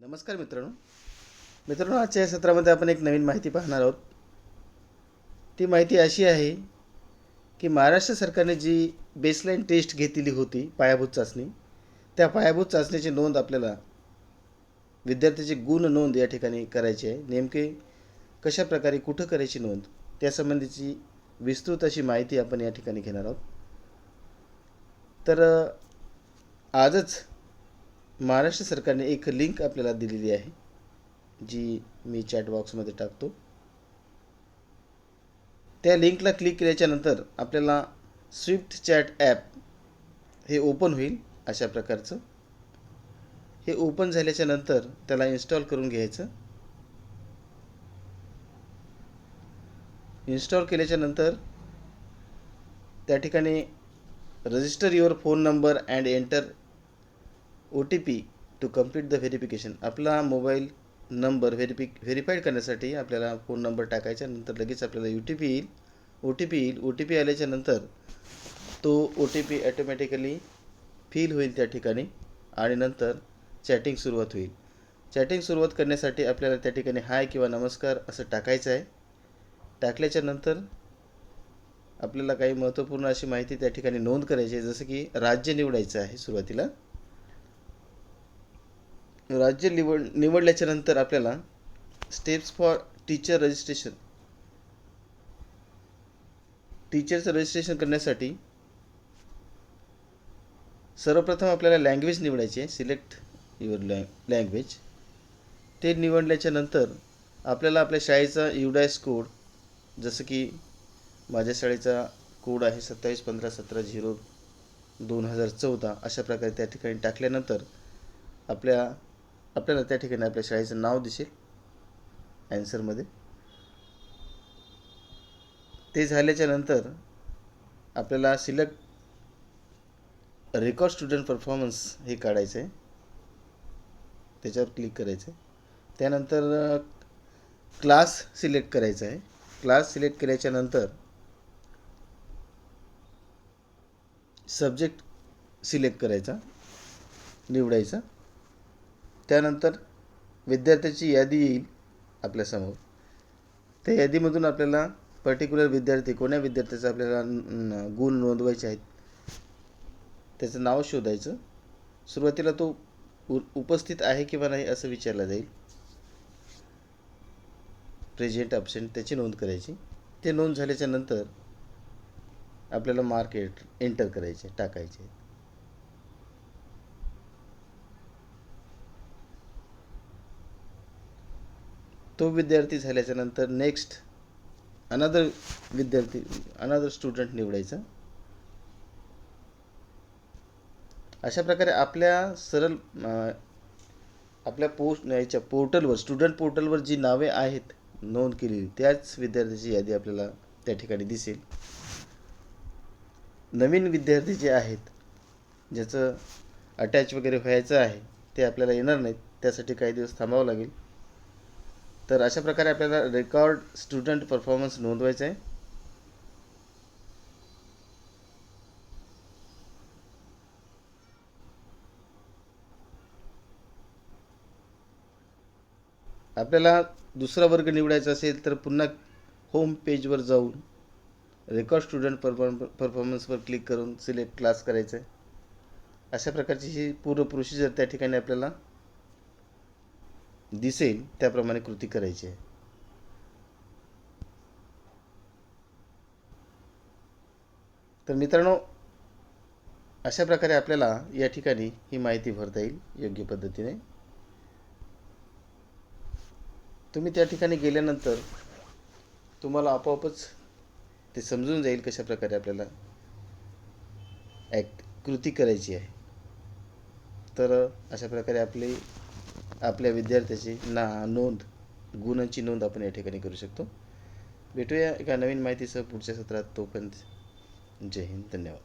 नमस्कार मित्रांनो. मित्रांनो आजच्या या सत्रामध्ये आपण एक नवीन माहिती पाहणार आहोत. ती माहिती अशी आहे की महाराष्ट्र सरकारने जी बेसलाईन टेस्ट घेतलेली होती पायाभूत चाचणी त्या पायाभूत चाचणीची नोंद आपल्याला विद्यार्थ्याची गुण नोंद या ठिकाणी करायची आहे. नेमके कशा प्रकारे कुठं करायची नोंद त्यासंबंधीची विस्तृत अशी माहिती आपण या ठिकाणी घेणार आहोत. तर आजच महाराष्ट्र सरकारने एक लिंक आपल्याला दिलेली आहे जी मी चॅट बॉक्समध्ये टाकतो. त्या लिंकला क्लिक केल्याच्यानंतर आपल्याला स्विफ्ट चॅट ॲप हे ओपन होईल अशा प्रकारचं. हे ओपन झाल्याच्यानंतर त्याला इन्स्टॉल करून घ्यायचं. इन्स्टॉल केल्याच्यानंतर त्या ठिकाणी register your phone number and enter O T P to complete the verification आपला मोबाईल नंबर व्हेरिफि व्हेरीफाईड करण्यासाठी आपल्याला फोन नंबर टाकायचा नंतर लगेच आपल्याला यू टी पी येईल. ओ टी पी येईल. ओ टी पी आल्याच्यानंतर तो O T P automatically fill होईल त्या ठिकाणी आणि नंतर चॅटिंग सुरुवात होईल. चॅटिंग सुरुवात करण्यासाठी आपल्याला त्या ठिकाणी हाय किंवा नमस्कार असं टाकायचं आहे. टाकल्याच्या नंतर आपल्याला काही महत्त्वपूर्ण अशी माहिती त्या ठिकाणी नोंद करायची आहे. जसं की राज्य निवडायचं आहे सुरुवातीला. राज्य निवड निवडल्याच्यानंतर आपल्याला स्टेप्स फॉर टीचर रजिस्ट्रेशन टीचरचं रजिस्ट्रेशन करण्यासाठी सर्वप्रथम आपल्याला लँग्वेज निवडायची आहे. सिलेक्ट युअर लँग लँग्वेज ते निवडल्याच्या नंतर आपल्याला आपल्या शाळेचा युडायस कोड जसं की माझ्या शाळेचा कोड आहे सत्तावीस पंधरा सतरा झिरो दोन हजार चौदा अशा प्रकारे त्या ठिकाणी टाकल्यानंतर आपल्या आपल्याला त्या ठिकाणी आपल्या शाळेचं नाव दिसेल. ॲन्सरमध्ये ते झाल्याच्यानंतर आपल्याला सिलेक्ट रेकॉर्ड स्टुडंट परफॉर्मन्स हे काढायचं आहे त्याच्यावर क्लिक करायचं आहे त्यानंतर क्लास सिलेक्ट करायचा आहे क्लास सिलेक्ट केल्याच्यानंतर सब्जेक्ट सिलेक्ट करायचा निवडायचा. त्यानंतर विद्यार्थ्याची यादी येईल आपल्यासमोर त्या यादीमधून आपल्याला पर्टिक्युलर विद्यार्थी कोण्या विद्यार्थ्याचं आपल्याला गुण नोंदवायचे आहेत त्याचं नाव शोधायचं. सुरुवातीला तो उ उपस्थित आहे किंवा नाही असं विचारलं जाईल. प्रेझेंट ॲबसेंट त्याची नोंद करायची. ते नोंद झाल्याच्यानंतर आपल्याला मार्क एंटर करायचे टाकायचे. तो विद्यार्थी झाल्याच्यानंतर नेक्स्ट अनदर विद्यार्थी अनदर स्टुडंट निवडायचा. अशा प्रकारे आपल्या सरळ आपल्या पोस्ट याच्या पोर्टलवर स्टुडंट पोर्टलवर जी नावे आहेत नोंद केलेली त्याच विद्यार्थ्याची यादी आपल्याला त्या ठिकाणी दिसेल. नवीन विद्यार्थी जे आहेत ज्याचं अटॅच वगैरे व्हायचं आहे ते आपल्याला येणार नाहीत त्यासाठी काही दिवस थांबावं लागेल. तर अशा प्रकारे आपल्याला रेकॉर्ड स्टुडंट परफॉर्मन्स नोंदवायचा आहे. आपल्याला दुसरा वर्ग निवडायचा असेल तर पुन्हा होम पेजवर जाऊन रेकॉर्ड स्टुडंट परफॉर्म परफॉर्मन्सवर क्लिक करून सिलेक्ट क्लास करायचं आहे. अशा प्रकारची ही पूर्ण प्रोसिजर त्या ठिकाणी आपल्याला दिसेल त्याप्रमाणे कृती करायची आहे. तर मित्रांनो अशा प्रकारे आपल्याला या ठिकाणी ही माहिती भरता येईल योग्य पद्धतीने. तुम्ही त्या ठिकाणी गेल्यानंतर तुम्हाला आपोआपच ते समजून जाईल कशा प्रकारे आपल्याला ॲक्ट कृती करायची आहे. तर अशा प्रकारे आपली आपल्या विद्यार्थ्याची ना नोंद गुणांची नोंद आपण या ठिकाणी करू शकतो. भेटूया एका नवीन माहितीसह पुढच्या सत्रात. तोपर्यंत जय हिंद. धन्यवाद.